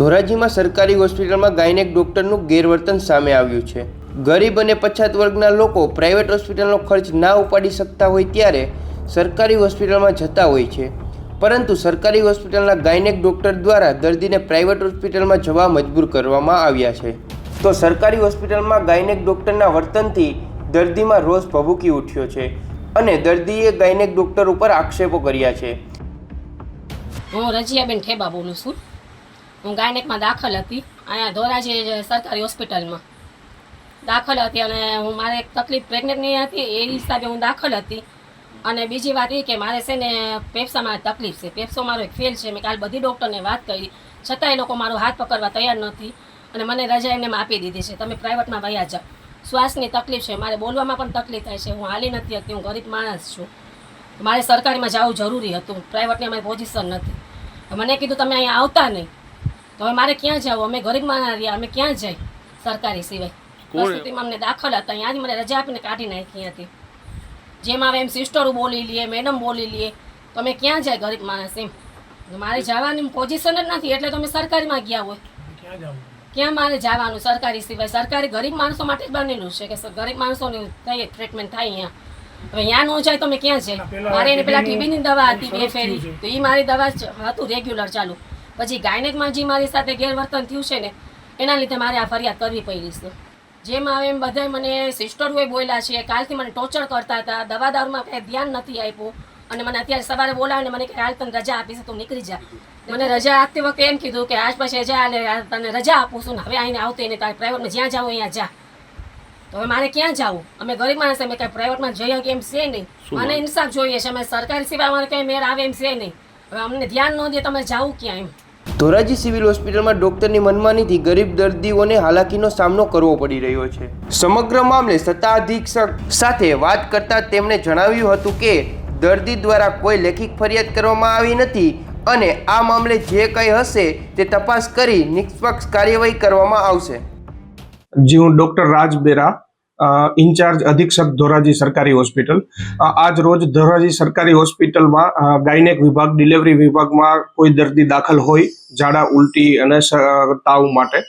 ધોરાજીમાં સરકારી હોસ્પિટલમાં ગાયનેક ડૉક્ટરનું ગેરવર્તન સામે આવ્યું છે. ગરીબ અને પછાત વર્ગના લોકો પ્રાઇવેટ હોસ્પિટલનો ખર્ચ ના ઉપાડી શકતા હોય ત્યારે સરકારી હોસ્પિટલમાં જતા હોય છે. પરંતુ સરકારી હોસ્પિટલના ગાયનેક ડૉક્ટર દ્વારા દર્દીને પ્રાઇવેટ હોસ્પિટલમાં જવા મજબૂર કરવામાં આવ્યા છે. તો સરકારી હોસ્પિટલમાં ગાયનેક ડૉક્ટરના વર્તનથી દર્દીમાં રોષ ભભૂકી ઉઠ્યો છે અને દર્દીએ ગાયનેક ડૉક્ટર ઉપર આક્ષેપો કર્યા છે. હું રજિયાબેન ઠેબા બોલું છું. હું ગાયનેકમાં દાખલ હતી. અહીંયા ધોરાજી સરકારી હોસ્પિટલમાં દાખલ હતી અને હું મારે એક તકલીફ પ્રેગ્નેન્ટની હતી, એ હિસાબે હું દાખલ હતી. અને બીજી વાત એ કે મારે છે ને પેપ્સામાં તકલીફ છે. પેપ્સો મારો એક ફેલ છે. મેં કાલ બધી ડૉક્ટરને વાત કરી. છતાં એ લોકો મારો હાથ પકડવા તૈયાર નથી અને મને રજા એમને આપી દીધી છે. તમે પ્રાઇવેટમાં વયા જાઓ. શ્વાસની તકલીફ છે. મારે બોલવામાં પણ તકલીફ થાય છે. હું હાલી નથી હતી હું ગરીબ માણસ છું. મારે સરકારીમાં જવું જરૂરી હતું. પ્રાઇવેટની અમારી પોઝિશન નથી. મને કીધું, તમે અહીંયા આવતા નહીં. તો હવે મારે ક્યાં જવું? અમે ગરીબ માણસ રહ્યા અમે ક્યાં જઈ સરકારી સિવાય? પ્રસ્તુતિમાં અમને દાખલ હતા અહીંયાથી મને રજા આપીને કાઢી નાખી હતી. જેમ આવે એમ સિસ્ટરો બોલી લઈએ મેડમ બોલી લઈએ તો અમે ક્યાં જાય ગરીબ માણસ એમ? મારે જવાની પોઝિશન જ નથી એટલે તો અમે સરકારીમાં ગયા હોય. ક્યાં મારે જવાનું સરકારી સિવાય? સરકારી ગરીબ માણસો માટે જ બનેલું છે કે ગરીબ માણસોની થઈ ટ્રીટમેન્ટ થાય અહીંયા? હવે અહીંયા ન જાય તો અમે ક્યાં જાય મારે એને પેલા ટીબીની દવા હતી બે ફેરી. તો એ મારી દવા જ હતું રેગ્યુલર ચાલુ. પછી ગાયનેકમાં જે મારી સાથે ગેરવર્તન થયું છે ને એના લીધે મારે આ ફરિયાદ કરવી પડી છે. જેમ આવે એમ બધાય મને સિસ્ટરોએ બોલ્યા છે કાલથી મને ટોર્ચર કરતા હતા દવા દારૂમાં કંઈ ધ્યાન નથી આપ્યું અને મને અત્યારે સવારે બોલાવીને મને હાલ તને રજા આપીશ તું નીકળી જા. મને રજા આપતી વખતે એમ કીધું કે આજ પછી રજા અને તને રજા આપું છું ને હવે આવીને આવતી નહીં તારે પ્રાઇવેટમાં જ્યાં જાવ અહીંયા જા. તો હવે મારે ક્યાં જવું? અમે ગરીબ માણસ અમે કાંઈ પ્રાઇવેટમાં જઈએ કે એમ છે નહીં. મને ઇન્સાફ જોઈએ છે અમે સરકારી સિવાય અમારે કંઈ મેળ આવે એમ છે નહીં. હવે અમને ધ્યાન ન દે તમે જાવું ક્યાં એમ? ધોરાજી સિવિલ હોસ્પિટલમાં ડોક્ટરની મનમાનીથી ગરીબ દર્દીઓને હાલાકીનો સામનો કરવો પડી રહ્યો છે. સમગ્ર મામલે સત્તાધીક્ષક સાથે વાત કરતા તેમણે જણાવ્યું હતું કે, દર્દી દ્વારા કોઈ લેખિત ફરિયાદ કરવામાં આવી નથી અને આ મામલે જે કંઈ હશે તે તપાસ કરી નિષ્પક્ષ કાર્યવાહી કરવામાં આવશે. જી, હું ડોક્ટર રાજ બેરા ઇન્ચાર્જ અધિક્ષક ધોરાજી સરકારી હોસ્પિટલ. આજ રોજ ધોરાજી સરકારી હોસ્પિટલમાં ગાયનેક વિભાગ, ડિલિવરી વિભાગમાં કોઈ દર્દી દાખલ હોય, ઝાડા, ઉલટી અને તાવ માટે.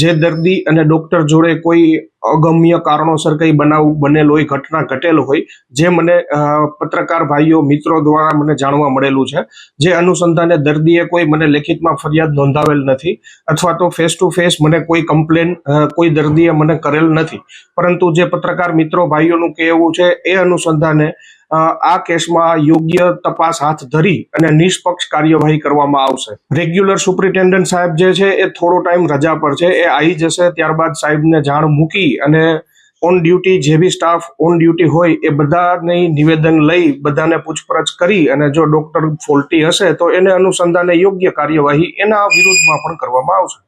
જે દર્દી અને ડોક્ટર જોડે કોઈ અગમ્ય કારણોસર કંઈ બનાવ બનેલ હોય, ઘટના ઘટેલ હોય, જે મને પત્રકાર ભાઈઓ, મિત્રો દ્વારા મને જાણવા મળેલું છે, જે અનુસંધાને દર્દીએ કોઈ મને લેખિતમાં ફરિયાદ નોંધાવેલ નથી અથવા તો ફેસ ટુ ફેસ મને કોઈ કમ્પ્લેન કોઈ દર્દીએ મને કરેલ નથી. પરંતુ જે પત્રકાર મિત્રો ભાઈઓનું કહેવું છે, એ અનુસંધાને આ કેસમાં યોગ્ય તપાસ હાથ ધરી અને નિષ્પક્ષ કાર્યવાહી કરવામાં આવશે. રેગ્યુલર સુપ્રિન્ટેન્ડન્ટ સાહેબ જે છે, એ થોડો ટાઈમ રજા પર છે. એ આવી જશે, ત્યારબાદ સાહેબને જાણ મૂકી અને ઓન ડ્યુટી જે બી સ્ટાફ ઓન ડ્યુટી હોય, એ બધાને નિવેદન લઈ બધાને પૂછપરછ કરી અને જો ડોક્ટર ફોલ્ટી હશે, તો એને અનુસંધાને યોગ્ય કાર્યવાહી એના વિરુદ્ધમાં પણ કરવામાં આવશે.